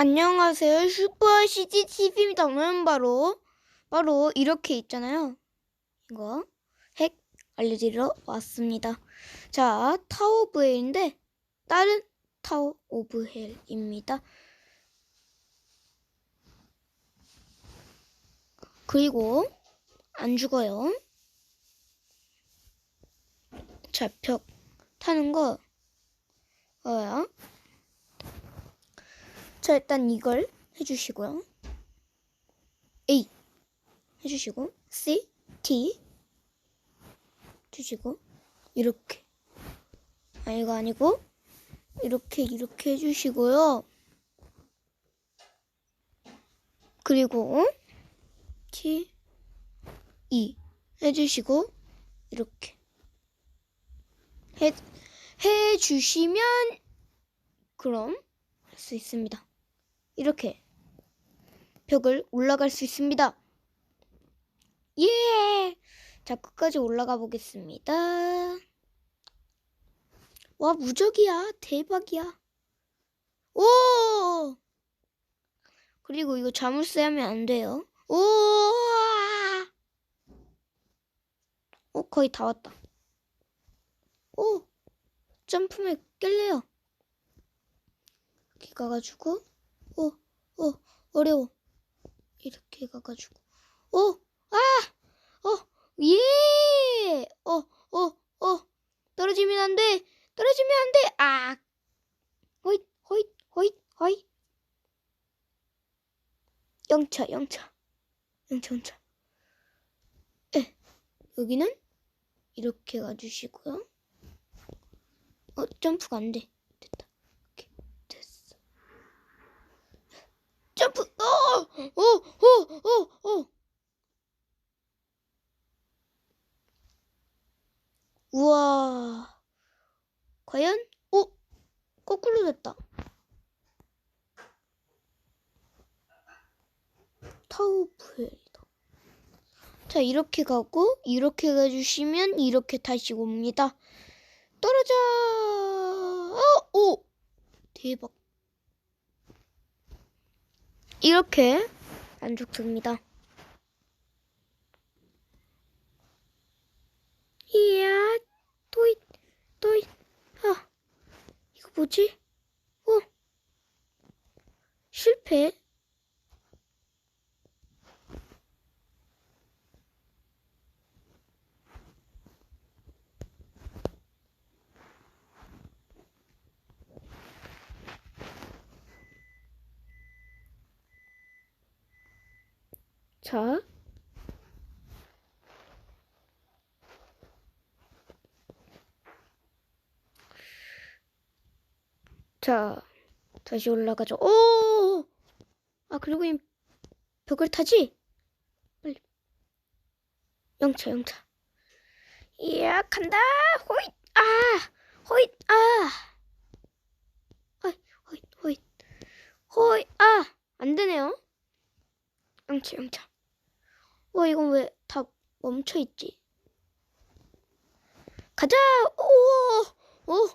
안녕하세요. 슈퍼 CCTV입니다. 오늘은 바로, 바로 이렇게 있잖아요. 이거, 핵 알려드리러 왔습니다. 자, 타워 오브 헬인데, 다른 타워 오브 헬입니다. 그리고, 안 죽어요. 자, 벽 타는 거, 뭐야? 자, 일단 이걸 해주시고요. A 해주시고 C, T 주시고 이렇게 아 이거 아니고 이렇게 이렇게 해주시고요. 그리고 T, E 해주시고 이렇게 해 해주시면 그럼 할 수 있습니다. 이렇게 벽을 올라갈 수 있습니다. 예! 자, 끝까지 올라가 보겠습니다. 와, 무적이야. 대박이야. 오! 그리고 이거 자물쇠 하면 안 돼요. 오! 어, 거의 다 왔다. 오! 점프맨 깰래요. 이렇게 가가지고 어, 어, 어려워. 이렇게 가가지고. 어, 아! 어, 예! 어, 어, 어. 떨어지면 안 돼! 떨어지면 안 돼! 아! 호잇, 호잇, 호잇, 호잇. 영차, 영차. 영차, 영차. 에, 여기는 이렇게 가주시고요. 어, 점프가 안 돼. 됐다. 오케이, 됐어. 점프. 어, 어, 어, 어, 어. 우와. 과연? 어? 거꾸로 됐다. 타우프엘이다. 자, 이렇게 가고 이렇게 가주시면 이렇게 다시 옵니다. 떨어져. 어, 오. 대박. 이렇게 만족됩니다. 이야, 또잇, 또잇, 아, 이거 뭐지? 어, 실패. 자. 자, 다시 올라가죠. 오! 아, 그리고 이 벽을 타지? 빨리. 영차, 영차. 이야, 간다! 호잇! 아! 호잇! 아! 호잇, 호잇, 호잇. 호잇! 아! 안 되네요. 영차, 영차. 와, 이건 왜 다 멈춰 있지? 가자! 오! 오!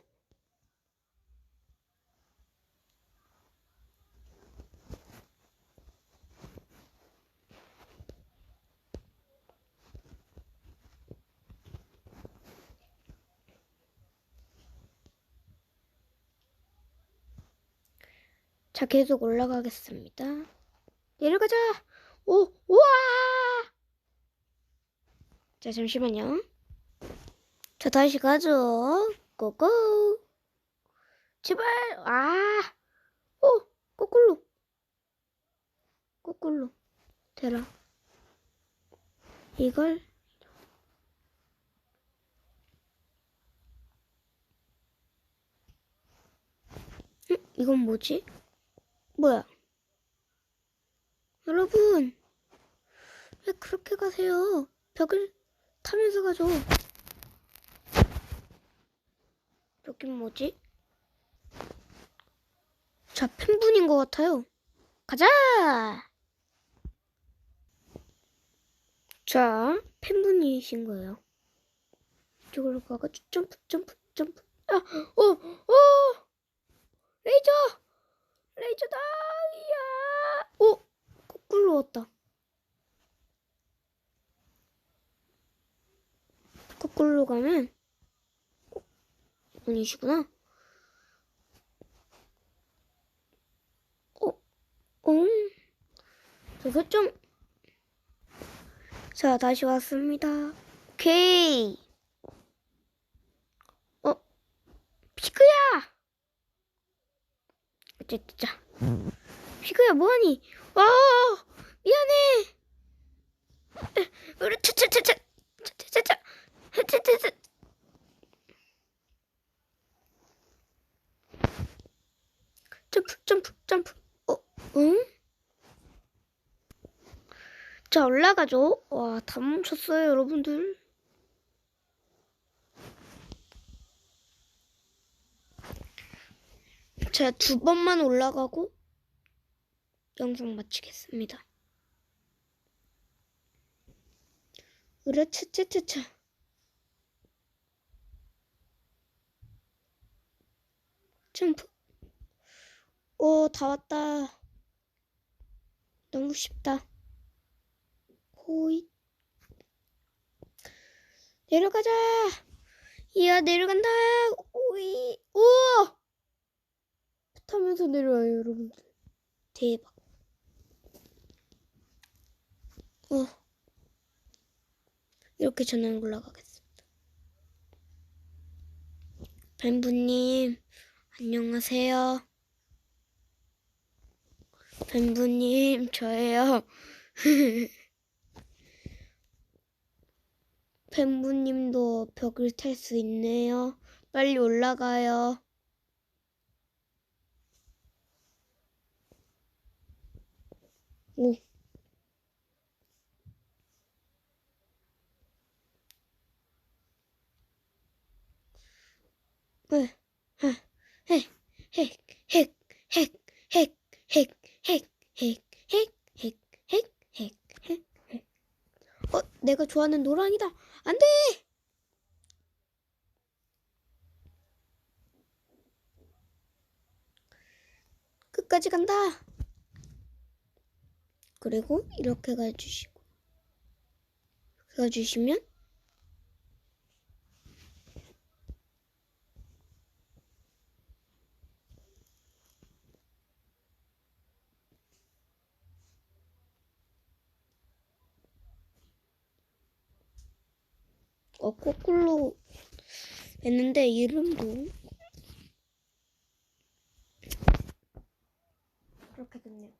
자, 계속 올라가겠습니다. 내려가자! 오, 우와! 자, 잠시만요. 자, 다시 가죠. 고고! 제발! 아! 오! 거꾸로! 거꾸로. 되라. 이걸 응? 이건 뭐지? 뭐야? 여러분, 왜 그렇게 가세요? 벽을 타면서 가죠. 여긴 뭐지? 자, 팬분인 것 같아요. 가자! 자, 팬분이신 거예요. 이쪽으로 가가지고 점프, 점프, 점프. 아, 오, 오! 레이저! 레이저다! 왔다. 거꾸로 가면 어, 아니시구나. 어, 어, 저거 좀. 자, 다시 왔습니다. 오케이. 어, 피크야. 어쨌든 피크야 뭐하니? 와, 미안해. 우리 차차차차 차차차차 차차차. 점프 점프 점프. 어, 응? 자 올라가죠. 와, 다 멈췄어요, 여러분들. 자, 두 번만 올라가고 영상 마치겠습니다. 으르 차차차차. 점프. 오, 다 왔다. 너무 쉽다. 호잇. 내려가자. 이야, 내려간다. 오이. 우와! 타면서 내려와요, 여러분들. 대박. 어. 이렇게 저는 올라가겠습니다. 뱀부님, 안녕하세요. 뱀부님, 저예요. 뱀부님도 벽을 탈 수 있네요. 빨리 올라가요. 오. 어, 내가 좋아하는 노랑이다. 안 돼! 끝까지 간다. 그리고 이렇게 가주시고 이렇게 가주시면 어 거꾸로 했는데 이름도 그렇게 됐네요.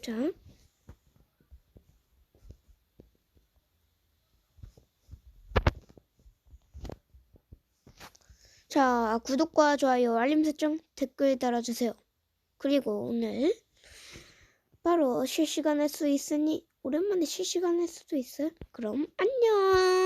자. 자, 구독과 좋아요, 알림 설정, 댓글 달아주세요. 그리고 오늘 바로 실시간 할 수 있으니 오랜만에 실시간 할 수도 있어요. 그럼 안녕!